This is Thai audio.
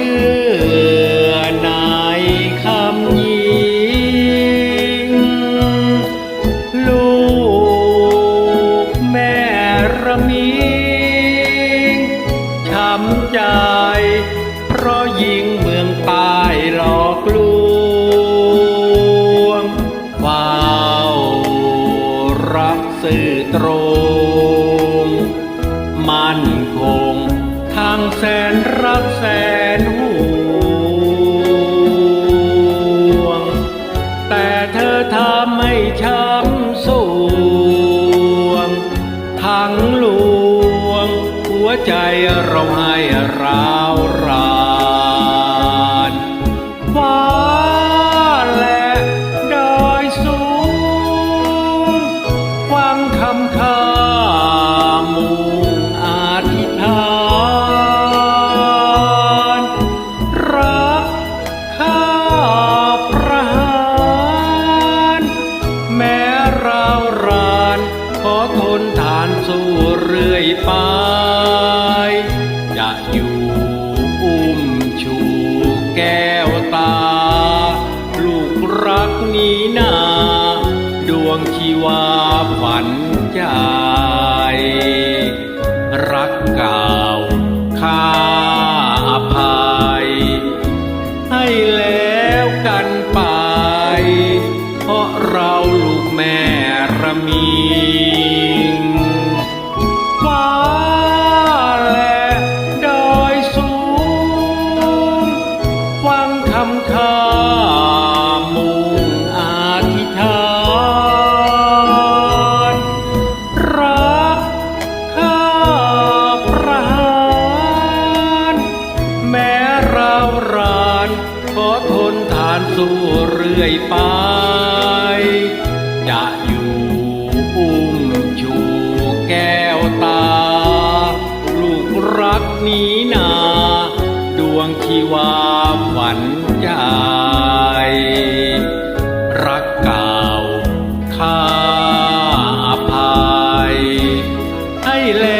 ชื่อนายคำยิง ลูกแม่ระมิงช้ำใจเพราะยิงเมืองปายหลอกลวงเฝ้ารักสื่อตรง มั่นคงทางแสนรักแสน ไม่ช้ำสวง ทั้งลวง หัวใจเราให้ราวรานฟ้าและดอยสูงฟังคำคำานสู้เรื่อยไป จะอยู่อุ้มชูแก้วตา ลูกรักนี้นา ดวงชีวาฝันใจ รักเก่าข้าอภัยให้ำข้ามุ่งอธิษฐานรักข้าประหารแม้เรารานขอทนทานสู้เรื่อยไป จะอยู่อุ้มชูแก้วตา ลูกรักนี้ ชีวาฝันใจรักเก่าข้าอภัยให้แล้